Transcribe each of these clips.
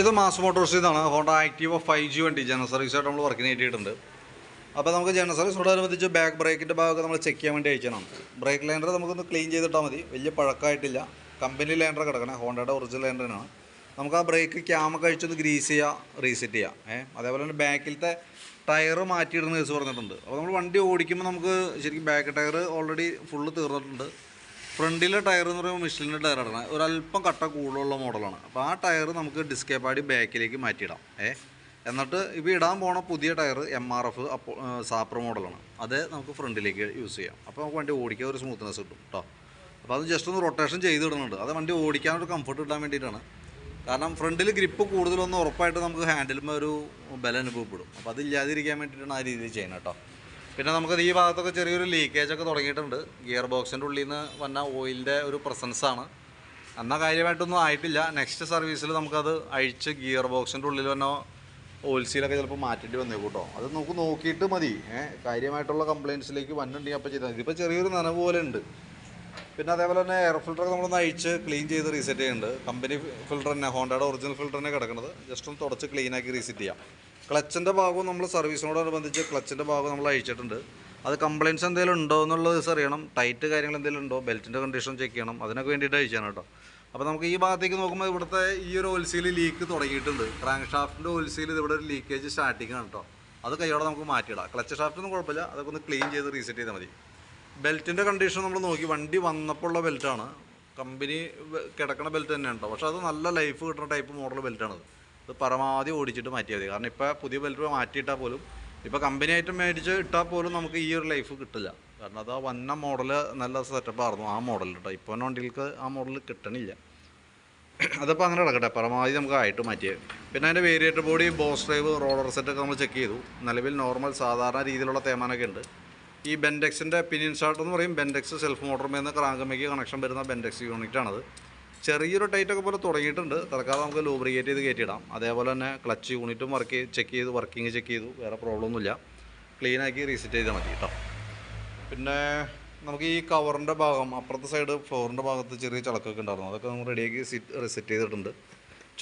ഇത് മാസ് മോട്ടോഴ്സിൽ നിന്നാണ് ഹോണ്ട ആക്റ്റീവ് ഫൈവ് ജി വണ്ടി. ജനറൽ സർവീസായിട്ട് നമ്മൾ വർക്കിന് കയറ്റിയിട്ടുണ്ട് അപ്പോൾ നമുക്ക് ജനറൽ സർവീസോടനുബന്ധിച്ച് ബാക്ക് ബ്രേക്കിന്റെ ഭാഗമൊക്കെ നമ്മൾ ചെക്ക് ചെയ്യാൻ വേണ്ടി അയച്ചതാണ്. ബ്രേക്ക് ലൈനർ നമുക്കൊന്ന് ക്ലീൻ ചെയ്തിട്ടാൽ മതി. വലിയ പഴക്കമായിട്ടില്ല കമ്പനി ലൈനർ കിടക്കണേ. ഹോണ്ടയുടെ ഒറിജിനൽ ലൈനറിനാണ് നമുക്ക് ആ ബ്രേക്ക് ക്യാമ കഴിച്ചൊന്ന് ഗ്രീസ് ചെയ്യുക റീസെറ്റ് ചെയ്യുക ഏഹ് അതേപോലെ തന്നെ ബാക്കിലത്തെ ടയർ മാറ്റിയിടുന്ന കേസ് പറഞ്ഞിട്ടുണ്ട്. അപ്പോൾ നമ്മൾ വണ്ടി ഓടിക്കുമ്പോൾ നമുക്ക് ശരിക്കും ബാക്ക് ടയർ ഓൾറെഡി ഫുള്ള് തീർന്നിട്ടുണ്ട്. ഫ്രണ്ടിലെ ടയർ എന്ന് പറയുമ്പോൾ മിഷലിന്റെ ടയറാണ് ഒരല്പം കട്ട കൂടുതലുള്ള മോഡലാണ്. അപ്പോൾ ആ ടയർ നമുക്ക് ഡിസ്കേ പാടി ബാക്കിലേക്ക് മാറ്റിയിടാം. ഏ? എന്നിട്ട് ഇപ്പോൾ ഇടാൻ പോണ പുതിയ ടയർ എം ആർ എഫ് അപ്പോൾ സാപ്പർ മോഡലാണ് അത് നമുക്ക് ഫ്രണ്ടിലേക്ക് യൂസ് ചെയ്യാം. അപ്പോൾ നമുക്ക് വണ്ടി ഓടിക്കാൻ ഒരു സ്മൂത്ത്നെസ് കിട്ടും കേട്ടോ അപ്പോൾ അത് ജസ്റ്റ് ഒന്ന് റൊട്ടേഷൻ ചെയ്ത് ഇടുന്നുണ്ട്. അത് വണ്ടി ഓടിക്കാനൊരു കംഫർട്ട് കിട്ടാൻ വേണ്ടിയിട്ടാണ്. കാരണം ഫ്രണ്ടിൽ ഗ്രിപ്പ് കൂടുതലൊന്നും ഉറപ്പായിട്ട് നമുക്ക് ഹാൻഡിലുമ്പോൾ ഒരു ബലം അനുഭവപ്പെടും. അപ്പോൾ അതില്ലാതിരിക്കാൻ വേണ്ടിയിട്ടാണ് ആ രീതിയിൽ ചെയ്യുന്നത് കേട്ടോ പിന്നെ നമുക്കത് ഈ ഭാഗത്തൊക്കെ ചെറിയൊരു ലീക്കേജ് ഒക്കെ തുടങ്ങിയിട്ടുണ്ട്. ഗിയർ ബോക്സിന്റെ ഉള്ളിൽ നിന്ന് വന്ന ഓയിലിന്റെ ഒരു പ്രസൻസാണ് എന്നാൽ കാര്യമായിട്ടൊന്നും ആയിട്ടില്ല. നെക്സ്റ്റ് സർവീസിൽ നമുക്കത് അഴിച്ച് ഗിയർ ബോക്സിന്റെ ഉള്ളിൽ വന്ന ഓയിൽ സീലൊക്കെ ചിലപ്പോൾ മാറ്റേണ്ടി വന്നേ കേട്ടോ. അത് നമുക്ക് നോക്കിയിട്ട് മതി. കാര്യമായിട്ടുള്ള കംപ്ലയിൻസിലേക്ക് വന്നിട്ടുണ്ടെങ്കിൽ അപ്പോൾ ചെയ്താൽ ഇതിപ്പോൾ ചെറിയൊരു നനവ് പോലെ ഉണ്ട്. പിന്നെ അതേപോലെ തന്നെ എയർ ഫിൽറ്ററൊക്കെ നമ്മളൊന്ന് അഴിച്ച് ക്ലീൻ ചെയ്ത് റീസെറ്റ് ചെയ്യുന്നുണ്ട്. കമ്പനി ഫിൽറ്റർ തന്നെ ഹോണ്ടയുടെ ഒറിജിനൽ ഫിൽറ്റർ തന്നെ കിടക്കുന്നത് ജസ്റ്റ് ഒന്ന് തുടച്ച് ക്ലീനാക്കി റീസെറ്റ് ചെയ്യാം. ക്ലച്ചിന്റെ ഭാഗവും നമ്മൾ സർവീസിനോടനുബന്ധിച്ച് ക്ലച്ചിന്റെ ഭാഗം നമ്മൾ അയച്ചിട്ടുണ്ട്. അത് കംപ്ലയിൻസ് എന്തെങ്കിലും ഉണ്ടോ എന്നുള്ളത് അറിയണം. ടൈറ്റ് കാര്യങ്ങൾ എന്തെങ്കിലും ഉണ്ടോ? ബെൽറ്റിന്റെ കണ്ടീഷൻ ചെക്ക് ചെയ്യണം. അതിനൊക്കെ വേണ്ടിയിട്ട് അയച്ചാണ് കേട്ടോ. അപ്പോൾ നമുക്ക് ഈ ഭാഗത്തേക്ക് നോക്കുമ്പോൾ ഇവിടുത്തെ ഈ ഒരു ഓൽസീൽ ലീക്ക് തുടങ്ങിയിട്ടുണ്ട്. ക്രാങ്ക് ഷാഫ്റ്റിന്റെ ഇത് ഇവിടെ ഒരു ലീക്കേജ് സ്റ്റാർട്ടിങ് ആണ് കേട്ടോ. അത് കൈയോടെ നമുക്ക് മാറ്റിയിടാം. ക്ലച്ച് ഷാഫ്റ്റൊന്നും കുഴപ്പമില്ല. അതൊക്കെ ഒന്ന് ക്ലീൻ ചെയ്ത് റീസെറ്റ് ചെയ്താൽ മതി. ബെൽറ്റിന്റെ കണ്ടീഷൻ നമ്മൾ നോക്കി. വണ്ടി വന്നപ്പോൾ ഉള്ള ബെൽറ്റാണ് കമ്പനി കിടക്കണ ബെൽറ്റ് തന്നെയാണ് കേട്ടോ. പക്ഷേ അത് നല്ല ലൈഫ് കിട്ടുന്ന ടൈപ്പ് മോഡൽ ബെൽറ്റാണത് പരമാവധി ഓടിച്ചിട്ട് മാറ്റിയാൽ മതി. കാരണം ഇപ്പോൾ പുതിയ ബെൽറ്റ് മാറ്റിയിട്ടാൽ പോലും ഇപ്പോൾ കമ്പനി ആയിട്ട് മേടിച്ച് ഇട്ടാൽ പോലും നമുക്ക് ഈ ഒരു ലൈഫ് കിട്ടില്ല. കാരണം അത് ആ വന്ന മോഡൽ നല്ല സെറ്റപ്പ് ആയിരുന്നു ആ മോഡൽ കേട്ടോ ഇപ്പോൾ വണ്ടികൾക്ക് ആ മോഡൽ കിട്ടണില്ല. അതിപ്പോൾ അങ്ങനെ കിടക്കട്ടെ പരമാവധി നമുക്ക് ആയിട്ട് മാറ്റിയത് പിന്നെ അതിന്റെ variator body boss drive roller സെറ്റൊക്കെ നമ്മൾ ചെക്ക് ചെയ്തു. നിലവിൽ നോർമൽ സാധാരണ രീതിയിലുള്ള തേമാനൊക്കെ ഉണ്ട്. ഈ ബെൻഡെക്സിന്റെ പിനിയൻ ഷാർട്ട് എന്ന് പറയും. ബെൻഡെക്സ് സെൽഫ് മോട്ടറിൽ മേന്ന് ക്രാങ്കമ്മയ്ക്ക് കണക്ഷൻ വരുന്ന ബെൻഡെക്സ് യൂണിറ്റ് ആണത്. ചെറിയൊരു ടൈറ്റൊക്കെ പോലെ തുടങ്ങിയിട്ടുണ്ട്. തൽക്കാലം നമുക്ക് ലൂബ്രിക്കേറ്റ് ചെയ്ത് കയറ്റിയിടാം. അതേപോലെ തന്നെ ക്ലച്ച് യൂണിറ്റും വർക്ക് ചെക്ക് ചെയ്ത് വർക്കിംഗ് ചെക്ക് ചെയ്തു. വേറെ പ്രോബ്ലം ഒന്നുമില്ല. ക്ലീനാക്കി റീസെറ്റ് ചെയ്താൽ മതി കേട്ടോ പിന്നെ നമുക്ക് ഈ കവറിന്റെ ഭാഗം അപ്പുറത്തെ സൈഡ് ഫ്ലോറിന്റെ ഭാഗത്ത് ചെറിയ ചളക്കൊക്കെ ഉണ്ടായിരുന്നു. അതൊക്കെ നമ്മൾ റെഡിയാക്കി സീറ്റ് റിസെറ്റ് ചെയ്തിട്ടുണ്ട്.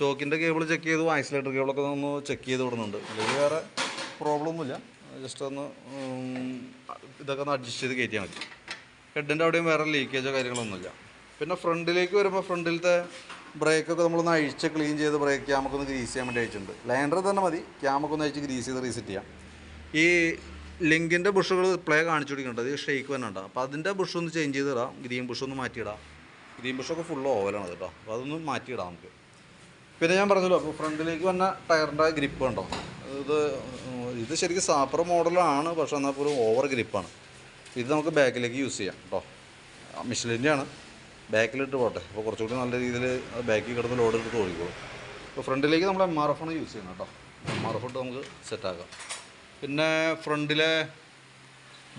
ചോക്കിന്റെ കേബിൾ ചെക്ക് ചെയ്തു ഐസൊലേറ്റർ കേബിളൊക്കെ ഒന്ന് ചെക്ക് ചെയ്ത് വിടുന്നുണ്ട്. അല്ലെങ്കിൽ വേറെ പ്രോബ്ലം ഒന്നുമില്ല. ജസ്റ്റ് ഒന്ന് ഇതൊക്കെ ഒന്ന് അഡ്ജസ്റ്റ് ചെയ്ത് കയറ്റിയാൽ മതി. ഹെഡിന്റെ അവിടെയും വേറെ ലീക്കേജോ കാര്യങ്ങളൊന്നുമില്ല. പിന്നെ ഫ്രണ്ടിലേക്ക് വരുമ്പോൾ ഫ്രണ്ടിലത്തെ ബ്രേക്കൊക്കെ നമ്മളൊന്ന് അഴിച്ച് ക്ലീൻ ചെയ്ത് ബ്രേക്ക് ക്യാമൊക്കെ ഒന്ന് ഗ്രീസ് ചെയ്യാൻ വേണ്ടി അയച്ചിട്ടുണ്ട് ലൈൻഡർ തന്നെ മതി. ക്യാമൊക്കെ ഒന്ന് അഴിച്ച് ഗ്രീസ് ചെയ്ത് റീസെറ്റ് ചെയ്യാം. ഈ ലിങ്കിന്റെ ബുഷുകൾ പ്ലേ കാണിച്ചു കൊടുക്കുന്നുണ്ട്. ഈ ഷെയ്ക്ക് തന്നെ ഉണ്ടാകും അപ്പോൾ അതിന്റെ ബുഷ് ഒന്ന് ചേഞ്ച് ചെയ്തിടാം ഗ്രീൻ ബുഷ് ഒന്ന് മാറ്റിയിടാം. ഗ്രീൻ ബുഷൊക്കെ ഫുൾ ഓവലാണ് കേട്ടോ. അപ്പോൾ അതൊന്ന് മാറ്റിയിടാം നമുക്ക്. പിന്നെ ഞാൻ പറഞ്ഞല്ലോ അപ്പോൾ ഫ്രണ്ടിലേക്ക് വന്ന ടയറിന്റെ ഗ്രിപ്പ് ഉണ്ടോ ഇത് ഇത് ശരിക്കും സാപ്പർ മോഡലാണ് പക്ഷേ എന്നാൽ പോലും ഓവർ ഗ്രിപ്പാണ് ഇത് നമുക്ക് ബാക്കിലേക്ക് യൂസ് ചെയ്യാം കേട്ടോ. മിഷലിന്റെ ആണ് ബാക്കിലിട്ട് പോട്ടെ. അപ്പോൾ കുറച്ചുകൂടി നല്ല രീതിയിൽ ബാക്കിൽ കിടന്ന് ലോഡ് എടുത്ത് ഓടിക്കോളും. അപ്പോൾ ഫ്രണ്ടിലേക്ക് നമ്മൾ എം ആർ എഫ് ആണ് യൂസ് ചെയ്യുന്നത് കേട്ടോ എം ആർ എഫ് ഇട്ട് നമുക്ക് സെറ്റാക്കാം പിന്നെ ഫ്രണ്ടിലെ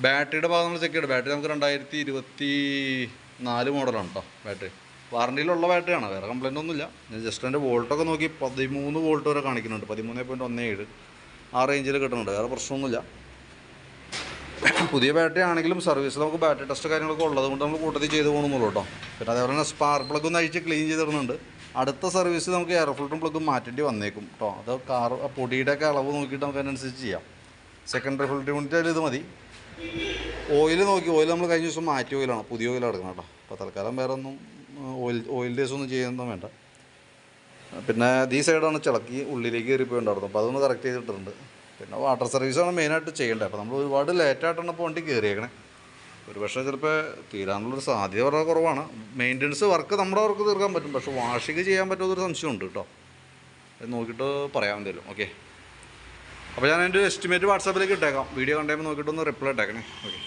ബാറ്ററിയുടെ ഭാഗം നമ്മൾ ചെക്ക് ചെയ്യണം ബാറ്ററി നമുക്ക് രണ്ടായിരത്തി ഇരുപത്തി നാല് മോഡലാണ് കേട്ടോ ബാറ്ററി വാറണ്ടിയിലുള്ള ബാറ്ററിയാണ് വേറെ കംപ്ലൈന്റ് ഒന്നുമില്ല. ഞാൻ ജസ്റ്റ് എന്റെ വോൾട്ടൊക്കെ നോക്കി പതിമൂന്ന് വോൾട്ട് വരെ കാണിക്കുന്നുണ്ട്. പതിമൂന്ന് പോയിന്റ് ഒന്ന് ഏഴ് ആ റേഞ്ചിൽ കിട്ടുന്നുണ്ട്. വേറെ പ്രശ്നമൊന്നുമില്ല. പുതിയ ബാറ്ററി ആണെങ്കിലും സർവീസ് നമുക്ക് ബാറ്ററി ടെസ്റ്റ് കാര്യങ്ങളൊക്കെ ഉള്ളത് കൊണ്ട് നമ്മൾ കൂട്ടത്തിൽ ചെയ്ത് പോകണമെന്നുള്ളൂ കേട്ടോ പിന്നെ അതേപോലെ തന്നെ സ്പാർക്ക് പ്ലഗ് ഒന്ന് അഴിച്ച് ക്ലീൻ ചെയ്തിടുന്നുണ്ട് അടുത്ത സർവീസ് നമുക്ക് എയർ ഫിൽറ്ററും പ്ലഗും മാറ്റേണ്ടി വന്നേക്കും കേട്ടോ അത് കാർ പൊടിയുടെ ഒക്കെ അളവ് നോക്കിയിട്ട് നമുക്ക് അതിനനുസരിച്ച് ചെയ്യാം. സെക്കൻഡറി ഫിൽറ്റർ യൂണിറ്റ് ഇത് മതി. ഓയിൽ നോക്കി ഓയിൽ നമ്മൾ കഴിഞ്ഞ ദിവസം മാറ്റി ഓയിലാണ് പുതിയ ഓയിൽ എടുക്കണം കേട്ടോ. അപ്പോൾ തൽക്കാലം വേറെ ഒന്നും ഓയിൽ ഓയിൽ ഡേസ് ഒന്നും ചെയ്യുന്നതും വേണ്ട. പിന്നെ ഈ സൈഡാണ് ചിളക്കി ഉള്ളിലേക്ക് കയറി പോയിട്ടുണ്ടായിരുന്നു അപ്പോൾ അതൊന്ന് കറക്റ്റ് ചെയ്തിട്ടുണ്ട് പിന്നെ വാട്ടർ സർവീസാണ് മെയിനായിട്ട് ചെയ്യേണ്ടത്. അപ്പോൾ നമ്മൾ ഒരുപാട് ലേറ്റായിട്ടാണ് ഇപ്പോൾ വണ്ടി കയറിയേക്കണേ ഒരു പക്ഷേ ചിലപ്പോൾ തീരാനുള്ളൊരു സാധ്യത വളരെ കുറവാണ്. മെയിന്റനൻസ് വർക്ക് നമ്മുടെ വർക്ക് തീർക്കാൻ പറ്റും. പക്ഷേ വാഷിംഗ് ചെയ്യാൻ പറ്റുമെന്നൊരു സംശയമുണ്ട് കേട്ടോ. അത് നോക്കിയിട്ട് പറയാൻ എന്തെങ്കിലും ഓക്കെ അപ്പോൾ ഞാൻ എന്റെ എസ്റ്റിമേറ്റ് വാട്സാപ്പിലേക്ക് ഇട്ടേക്കാം. വീഡിയോ കണ്ടുമ്പോൾ നോക്കിയിട്ടൊന്ന് റിപ്ലൈ ഇട്ടേക്കണേ. ഓക്കെ